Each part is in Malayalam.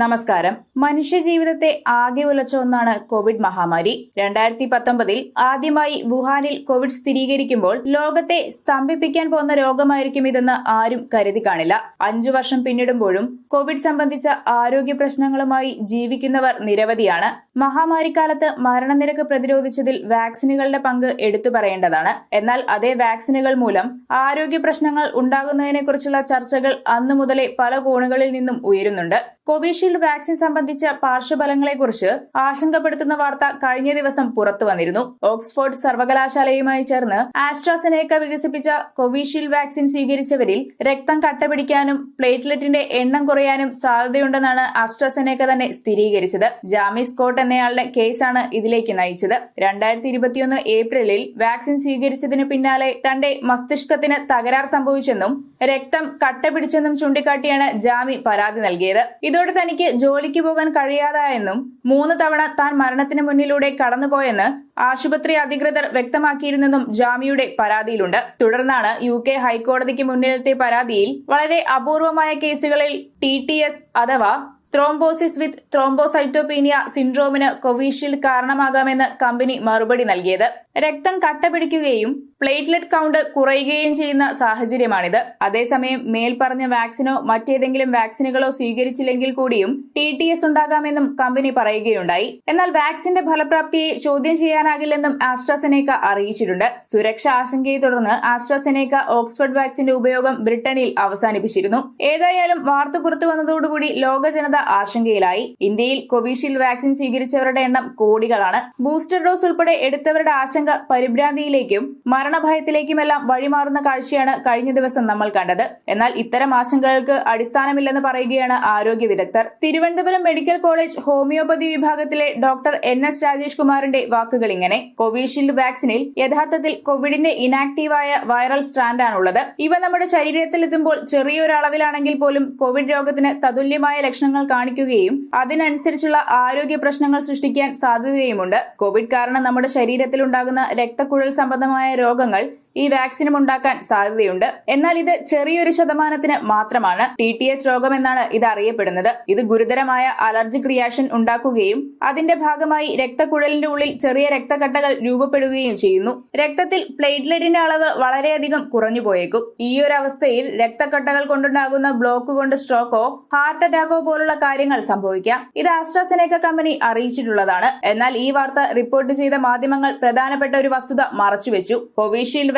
നമസ്കാരം. മനുഷ്യജീവിതത്തെ ആകെ ഉലച്ച ഒന്നാണ് കോവിഡ് മഹാമാരി. രണ്ടായിരത്തി പത്തൊമ്പതിൽ ആദ്യമായി വുഹാനിൽ കോവിഡ് സ്ഥിരീകരിക്കുമ്പോൾ ലോകത്തെ സ്തംഭിപ്പിക്കാൻ പോകുന്ന രോഗമായിരിക്കും ഇതെന്ന് ആരും കരുതി കാണില്ല. അഞ്ചു വർഷം പിന്നിടുമ്പോഴും കോവിഡ് സംബന്ധിച്ച ആരോഗ്യ പ്രശ്നങ്ങളുമായി ജീവിക്കുന്നവർ നിരവധിയാണ്. മഹാമാരിക്കാലത്ത് മരണനിരക്ക് പ്രതിരോധിച്ചതിൽ വാക്സിനുകളുടെ പങ്ക് എടുത്തു പറയേണ്ടതാണ്. എന്നാൽ അതേ വാക്സിനുകൾ മൂലം ആരോഗ്യ പ്രശ്നങ്ങൾ ഉണ്ടാകുന്നതിനെക്കുറിച്ചുള്ള ചർച്ചകൾ അന്നു മുതലേ പല കോണുകളിൽ നിന്നും ഉയരുന്നുണ്ട്. കോവിഷീൽഡ് വാക്സിൻ സംബന്ധിച്ച പാർശ്വഫലങ്ങളെക്കുറിച്ച് ആശങ്കപ്പെടുത്തുന്ന വാർത്ത കഴിഞ്ഞ ദിവസം പുറത്തു വന്നിരുന്നു. ഓക്സ്ഫോർഡ് സർവകലാശാലയുമായി ചേർന്ന് ആസ്ട്രാസെനേക്ക വികസിപ്പിച്ച കോവിഷീൽഡ് വാക്സിൻ സ്വീകരിച്ചവരിൽ രക്തം കട്ടപിടിക്കാനും പ്ലേറ്റ്ലെറ്റിന്റെ എണ്ണം കുറയാനും സാധ്യതയുണ്ടെന്നാണ് ആസ്ട്രാസെനേക്ക തന്നെ സ്ഥിരീകരിച്ചത്. ജാമി സ്കോട്ട് എന്നയാളുടെ കേസാണ് ഇതിലേക്ക് നയിച്ചത്. രണ്ടായിരത്തി ഇരുപത്തിയൊന്ന് ഏപ്രിലിൽ വാക്സിൻ സ്വീകരിച്ചതിന് പിന്നാലെ തന്റെ മസ്തിഷ്കത്തിന് തകരാർ സംഭവിച്ചെന്നും രക്തം കട്ടപിടിച്ചെന്നും ചൂണ്ടിക്കാട്ടിയാണ് ജാമി പരാതി നൽകിയത്. ഇതോടെ തനിക്ക് ജോലിക്ക് പോകാൻ കഴിയാതായെന്നും മൂന്ന് തവണ താൻ മരണത്തിന് മുന്നിലൂടെ കടന്നുപോയെന്ന് ആശുപത്രി അധികൃതർ വ്യക്തമാക്കിയിരുന്നെന്നും ജാമിയുടെ പരാതിയിലുണ്ട്. തുടർന്നാണ് യു കെ ഹൈക്കോടതിക്ക് മുന്നിലെത്തിയ പരാതിയിൽ വളരെ അപൂർവമായ കേസുകളിൽ ടി ടി എസ് അഥവാ ത്രോംബോസിസ് വിത്ത് ത്രോംബോസൈറ്റോപീനിയ സിൻഡ്രോമിന് കോവിഷീൽഡ് കാരണമാകാമെന്ന് കമ്പനി മറുപടി നൽകിയത്. രക്തം കട്ടപിടിക്കുകയും പ്ലേറ്റ്ലെറ്റ് കൗണ്ട് കുറയുകയും ചെയ്യുന്ന സാഹചര്യമാണിത്. അതേസമയം മേൽപ്പറഞ്ഞ വാക്സിനോ മറ്റേതെങ്കിലും വാക്സിനുകളോ സ്വീകരിച്ചില്ലെങ്കിൽ കൂടിയും ടി ടി എസ് ഉണ്ടാകാമെന്നും കമ്പനി പറയുകയുണ്ടായി. എന്നാൽ വാക്സിന്റെ ഫലപ്രാപ്തിയെ ചോദ്യം ചെയ്യാനാകില്ലെന്നും ആസ്ട്രാസെനേക്ക അറിയിച്ചിട്ടുണ്ട്. സുരക്ഷാ ആശങ്കയെ തുടർന്ന് ആസ്ട്രാസെനേക്ക ഓക്സ്ഫോർഡ് വാക്സിന്റെ ഉപയോഗം ബ്രിട്ടനിൽ അവസാനിപ്പിച്ചിരുന്നു. ഏതായാലും വാർത്ത പുറത്തു വന്നതോടുകൂടി ലോക ജനത ആശങ്കയിലായി. ഇന്ത്യയിൽ കോവിഷീൽഡ് വാക്സിൻ സ്വീകരിച്ചവരുടെ എണ്ണം കോടികളാണ്. ബൂസ്റ്റർ ഡോസ് ഉൾപ്പെടെ എടുത്തവരുടെ ആശങ്ക പരിഭ്രാന്തിയിലേക്കും മരണഭയത്തിലേക്കുമെല്ലാം വഴിമാറുന്ന കാഴ്ചയാണ് കഴിഞ്ഞ ദിവസം നമ്മൾ കണ്ടത്. എന്നാൽ ഇത്തരം ആശങ്കകൾക്ക് അടിസ്ഥാനമില്ലെന്ന് പറയുകയാണ് ആരോഗ്യ വിദഗ്ധർ. തിരുവനന്തപുരം മെഡിക്കൽ കോളേജ് ഹോമിയോപ്പതി വിഭാഗത്തിലെ ഡോക്ടർ എൻ എസ് രാജേഷ് കുമാറിന്റെ വാക്കുകൾ ഇങ്ങനെ. കോവിഷീൽഡ് വാക്സിനിൽ യഥാർത്ഥത്തിൽ കോവിഡിന്റെ ഇനാക്റ്റീവായ വൈറൽ സ്ട്രാൻഡാണുള്ളത്. ഇവ നമ്മുടെ ശരീരത്തിൽ എത്തുമ്പോൾ ചെറിയൊരളവിലാണെങ്കിൽ പോലും കോവിഡ് രോഗത്തിന് തതുല്യമായ ലക്ഷണങ്ങൾ കാണിക്കുകയും അതിനനുസരിച്ചുള്ള ആരോഗ്യ പ്രശ്നങ്ങൾ സൃഷ്ടിക്കാൻ സാധ്യതയുമുണ്ട്. കോവിഡ് കാരണം നമ്മുടെ ശരീരത്തിലുണ്ടാകുന്ന രക്തക്കുഴൽ സംബന്ധമായ രോഗങ്ങൾ ഈ വാക്സിനും ഉണ്ടാക്കാൻ സാധ്യതയുണ്ട്. എന്നാൽ ഇത് ചെറിയൊരു ശതമാനത്തിന് മാത്രമാണ്. ടി ടി എസ് രോഗമെന്നാണ് ഇത് അറിയപ്പെടുന്നത്. ഇത് ഗുരുതരമായ അലർജിക് റിയാക്ഷൻ ഉണ്ടാക്കുകയും അതിന്റെ ഭാഗമായി രക്തക്കുഴലിന്റെ ഉള്ളിൽ ചെറിയ രക്തക്കട്ടകൾ രൂപപ്പെടുകയും ചെയ്യുന്നു. രക്തത്തിൽ പ്ലേറ്റ്ലെറ്റിന്റെ അളവ് വളരെയധികം കുറഞ്ഞു പോയേക്കും. ഈ ഒരു അവസ്ഥയിൽ രക്തക്കട്ടകൾ കൊണ്ടുണ്ടാകുന്ന ബ്ലോക്ക് കൊണ്ട് സ്ട്രോക്കോ ഹാർട്ട് അറ്റാക്കോ പോലുള്ള കാര്യങ്ങൾ സംഭവിക്കാം. ഇത് ആസ്ട്രാസെനേക്ക കമ്പനി അറിയിച്ചിട്ടുള്ളതാണ്. എന്നാൽ ഈ വാർത്ത റിപ്പോർട്ട് ചെയ്ത മാധ്യമങ്ങൾ പ്രധാനപ്പെട്ട ഒരു വസ്തുത മറച്ചുവെച്ചു. കോവിഷീൽഡ്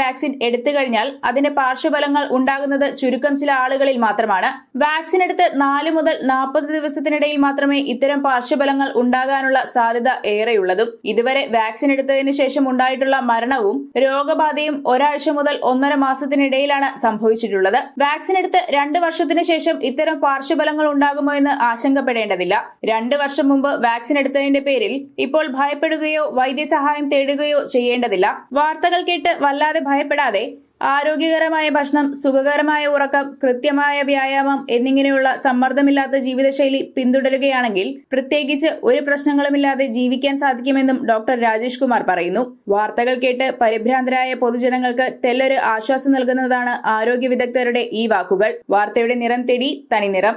എടുത്തു കഴിഞ്ഞാൽ അതിന് പാർശ്വഫലങ്ങൾ ഉണ്ടാകുന്നത് ചുരുക്കം ചില ആളുകളിൽ മാത്രമാണ്. വാക്സിൻ എടുത്ത് നാല് മുതൽ നാൽപ്പത് ദിവസത്തിനിടയിൽ മാത്രമേ ഇത്തരം പാർശ്വഫലങ്ങൾ ഉണ്ടാകാനുള്ള സാധ്യത ഏറെയുള്ളതും ഇതുവരെ വാക്സിൻ എടുത്തതിന് ശേഷം ഉണ്ടായിട്ടുള്ള മരണവും രോഗബാധയും ഒരാഴ്ച മുതൽ ഒന്നര മാസത്തിനിടയിലാണ് സംഭവിച്ചിട്ടുള്ളത്. വാക്സിൻ എടുത്ത് രണ്ട് വർഷത്തിന് ശേഷം ഇത്തരം പാർശ്വഫലങ്ങൾ ഉണ്ടാകുമോ എന്ന് ആശങ്കപ്പെടേണ്ടതില്ല. രണ്ട് വർഷം മുമ്പ് വാക്സിൻ എടുത്തതിന്റെ പേരിൽ ഇപ്പോൾ ഭയപ്പെടുകയോ വൈദ്യസഹായം തേടുകയോ ചെയ്യേണ്ടതില്ല. വാർത്തകൾ കേട്ട് വല്ലാതെ ഭയപ്പെടാതെ ആരോഗ്യകരമായ ഭക്ഷണം സുഖകരമായ ഉറക്കം കൃത്യമായ വ്യായാമം എന്നിങ്ങനെയുള്ള സമ്മർദ്ദമില്ലാത്ത ജീവിതശൈലി പിന്തുടരുകയാണെങ്കിൽ പ്രത്യേകിച്ച് ഒരു പ്രശ്നങ്ങളുമില്ലാതെ ജീവിക്കാൻ സാധിക്കുമെന്നും ഡോക്ടർ രാജേഷ് കുമാർ പറയുന്നു. വാർത്തകൾ കേട്ട് പരിഭ്രാന്തരായ പൊതുജനങ്ങൾക്ക് തെല്ലൊരു ആശ്വാസം നൽകുന്നതാണ് ആരോഗ്യ വിദഗ്ധരുടെ ഈ വാക്കുകൾ. വാർത്തയുടെ നിറം തേടി തനി നിറം.